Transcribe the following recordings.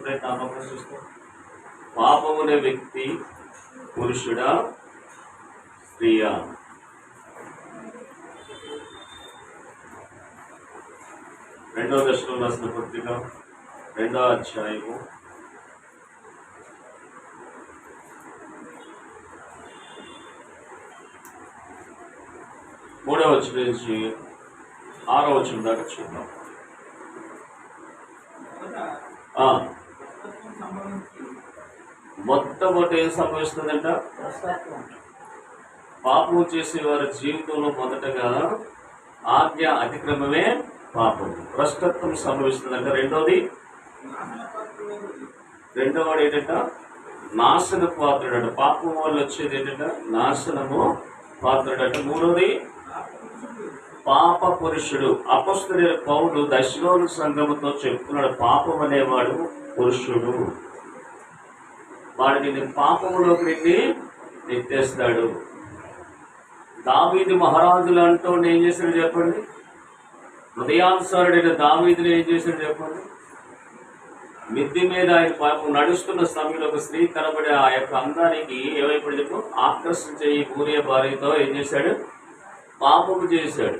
ఎప్పుడైతే నామకం చూస్తాం పాపమునే వ్యక్తి పురుషుడా స్త్రీయా? రెండవ దశలో రాసిన పత్రిక రెండవ అధ్యాయము. మూడవ వచ్చిన నుంచి ఆరో వచ్చిన దాకా చూద్దాం ఆ, మొట్టమొదటి ఏం సంభవిస్తుందంట? పాపం చేసే వారి జీవితంలో మొదటగా ఆజ్ఞ అతిక్రమమే పాపం. భ్రష్టత్వం సంభవిస్తుందంట. రెండోది రెండవది ఏంటంట? నాశన పాత్రుడట పాపం వల్ల వచ్చేది ఏంటంట? నాశనము పాత్రుడట. మూడోది పాప పురుషుడు. అపస్తుడైన పౌరుడు దశలోని సంఘముతో చెప్తున్నాడు పాపం అనేవాడు పురుషుడు. వాడిని నిన్ను పాపములోకి నిన్ను నెత్తేస్తాడు దావీది మహారాజులు అంటూ ఏం చేశాడు చెప్పండి? హృదయానుసారుడైన దావీదుని ఏం చేశాడు చెప్పండి? మిద్ది మీద ఆయన పాపం నడుస్తున్న సమయంలో ఒక స్త్రీ కనబడే ఆ యొక్క అందానికి ఏమైపోయి చెప్పు? ఆకర్షించే ఈ ఊరియ భార్యతో ఏం చేశాడు? పాపము చేశాడు.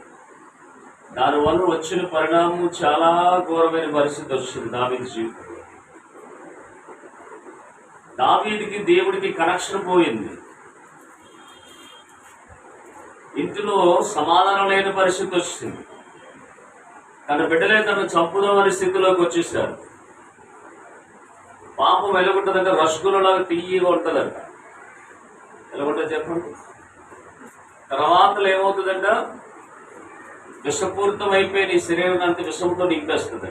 దానివల్ల వచ్చిన పరిణామం చాలా ఘోరమైన పరిస్థితి వచ్చింది దావీది జీవితంలో. దావీదికి దేవుడికి కనెక్షన్ పోయింది. ఇంటిలో సమాధానం లేని పరిస్థితి వచ్చింది. తన బిడ్డలే తను చంపుదామనే స్థితిలోకి వచ్చేసారు పాపం వెలుగుంటుందంటే రసగుల్లలాగా తీయగా ఉంటుందంట. ఎలాగుంటుంది చెప్పండి. తర్వాత ఏమవుతుందంట? విషపూరితం అయిపోయి నీ శరీరం అంత విషంతో నింపేస్తుంది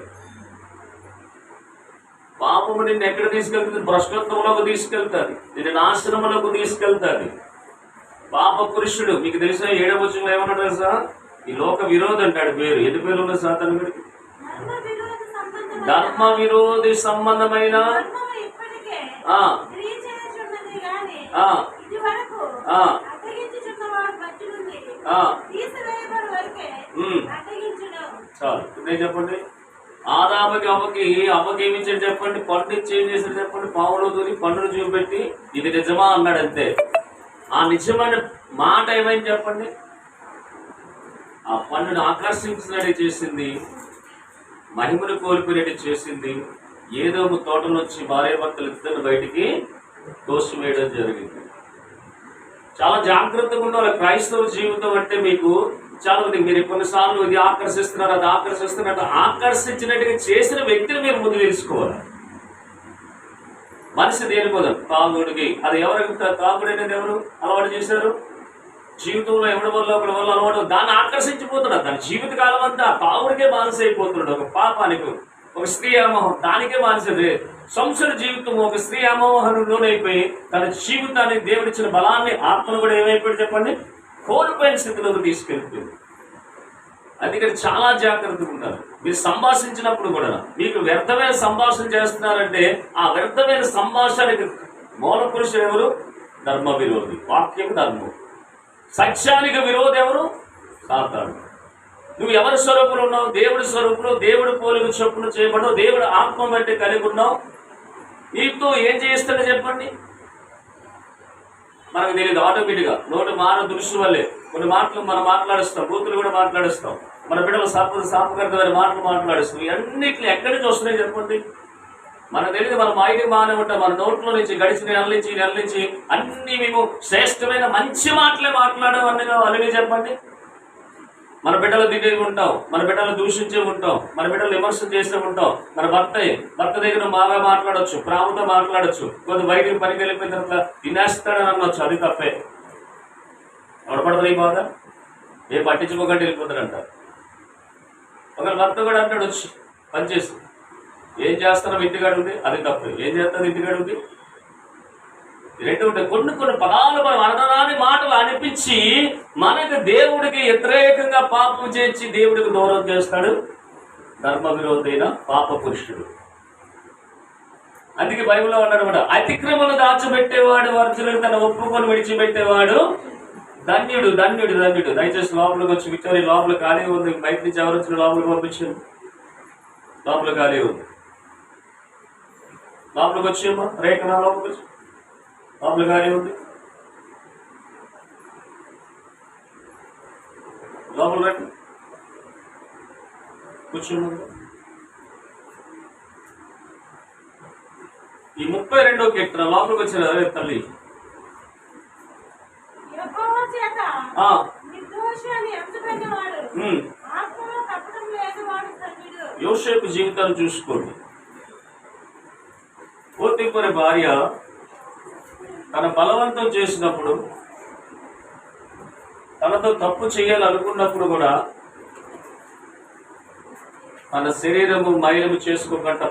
పాపము నిన్ను ఎక్కడ తీసుకెళ్తుంది? భ్రష్టత్వంలోకి తీసుకెళ్తుంది. నిన్ను నాశనములకు తీసుకెళ్తుంది. పాప పురుషుడు మీకు తెలిసిన ఏడవ వచ్చిన ఏమన్నాడు తెలుసా? ఈ లోక విరోధి అంటాడు పేరు. ఎన్ని పేరు ఉన్నాయి సాతాను గడికి ధర్మ విరోధ సంబంధమైన చాలు. ఇదే చెప్పండి? ఆదామకి అమ్మకి అమ్మకి ఏమి ఇచ్చాడు చెప్పండి? పండు ఇచ్చి ఏం చేశాడు చెప్పండి? పావులో దూరి పండును చూపెట్టి ఇది నిజమా అన్నాడు అంతే. ఆ నిజమైన మాట ఏమైంది చెప్పండి? ఆ పండును ఆకర్షించినట్టు చేసింది మహిమను కోల్పోయినట్టు చేసింది. ఏదో ఒక తోటలో వచ్చి భార్య భర్తలు ఇద్దరు బయటికి వేయడం జరిగింది. చాలా జాగ్రత్తగా ఉండాలి. క్రైస్తవ జీవితం అంటే మీకు చాలా మంది మీరు కొన్నిసార్లు ఇది ఆకర్షిస్తున్నారు అది ఆకర్షిస్తున్నారు ఆకర్షించినట్టుగా చేసిన వ్యక్తిని మీరు ముందు తెలుసుకోవాలి. మనిషి దేని పోదాం తాగుడికి అది ఎవరికి తాగుడు అనేది ఎవరు? అలవాటు చేశారు? జీవితంలో ఎవరి వల్ల ఒకరి వల్ల అలవాటు? దాన్ని ఆకర్షించిపోతున్నాడు దాని జీవితకాలం అంతా తాగుడికే బానిస అయిపోతున్నాడు ఒక పాపానికి ఒక స్త్రీ అమోహం. దానికే బానిసది. సంసార జీవితం ఒక స్త్రీ అమోహను లోనైపోయి తన జీవితాన్ని దేవుడిచ్చిన బలాన్ని ఆత్మను కూడా ఏమైపోయి చెప్పండి? కోల్పోయిన స్థితిలోకి తీసుకెళ్తుంది. అందుకని చాలా జాగ్రత్తగా ఉండాలి మీరు సంభాషించినప్పుడు కూడా మీకు వ్యర్థమైన సంభాషణ చేస్తున్నారంటే ఆ వ్యర్థమైన సంభాషణకి మూల పురుషుడు ఎవరు? ధర్మ విరోధి. వాక్యం ధర్మం. సత్యానికి విరోధి ఎవరు? సాతాడు నువ్వు ఎవరి స్వరూపులు ఉన్నావు? దేవుడి స్వరూపులు దేవుడి పోలిక చొప్పున చేయబడవు దేవుడు ఆత్మ బట్టి కలిగి ఉన్నావు? నీతో ఏం చేయిస్తాడో చెప్పండి. మనకు తెలియదు ఆటోమేటిక్గా. నోటి మాన దృష్టి వల్లే. కొన్ని మాటలు మనం మాట్లాడిస్తాం బూతులు కూడా మాట్లాడిస్తాం. మన బిడ్డలు సాపు సాపకర్త వారి మాటలు మాట్లాడిస్తాం ఇవన్నిట్లు ఎక్కడి నుంచి వస్తున్నాయి చెప్పండి? మనకు తెలియదు మన మాయకి బాగానే ఉంటాం. మన నోట్లో నుంచి గడిచిన నెల నుంచి నెల నుంచి అన్ని మేము శ్రేష్టమైన మంచి మాటలే మాట్లాడడం అన్ని అలాగే చెప్పండి. మన బిడ్డలు దిగే ఉంటాం మన బిడ్డలు దూషించే ఉంటాం మన బిడ్డలు విమర్శ చేస్తూ ఉంటాం. మన భర్త భర్త దగ్గర బాగా మాట్లాడొచ్చు ప్రాముతో మాట్లాడొచ్చు కొద్ది బయటికి పనికి వెళ్ళిపోయిన తర్వాత తినేస్తాడని అనొచ్చు అది తప్పే. ఎవడపడతారు ఈ బాధ? ఏ పట్టించుకోకండి వెళ్ళిపోతాడంట ఒకరి భర్త కూడా అంటాడు వచ్చి పనిచేసి ఏం చేస్తున్నావు ఇంటికాడు ఉంది అది తప్పే. ఏం చేస్తాను ఇంటికాడు ఉంది రెండు ఉంటాయి కొన్ని కొన్ని పదాలు మనం అనరాని మాటలు అనిపించి మనకు దేవుడికి వ్యతిరేకంగా పాపం చేసి దేవుడికి దూరం చేస్తాడు. ధర్మ విరోధైన పాప పురుషుడు. అందుకే బైబిల్లో ఉన్నాడు కూడా అతిక్రమను దాచిపెట్టేవాడు వర్చులకు తన ఒప్పుకొని విడిచిపెట్టేవాడు ధన్యుడు ధన్యుడు ధన్యుడు. దయచేసి లోపలికి వచ్చి కూర్చొని లోపల ఖాళీ ఉంది. బయట నుంచి ఎవరు వచ్చిన లోపలికి పంపించండి. లోపల ఖాళీ ఉంది. లోపలికి వచ్చేమ్మా రేఖ నా లోపలికి వచ్చి. లోపల ఖాళీ ఉంది. రండి కూర్చోమ్మా ఈ ముప్పై రెండో కీర్తన లోపలికి వచ్చిన తల్లి? యోసేపు జీవితాన్ని చూసుకోండి. పోతిపరి భార్య తన బలవంతం చేసినప్పుడు తనతో తప్పు చేయాలనుకున్నప్పుడు కూడా తన శరీరము మైలము చేసుకోకుండా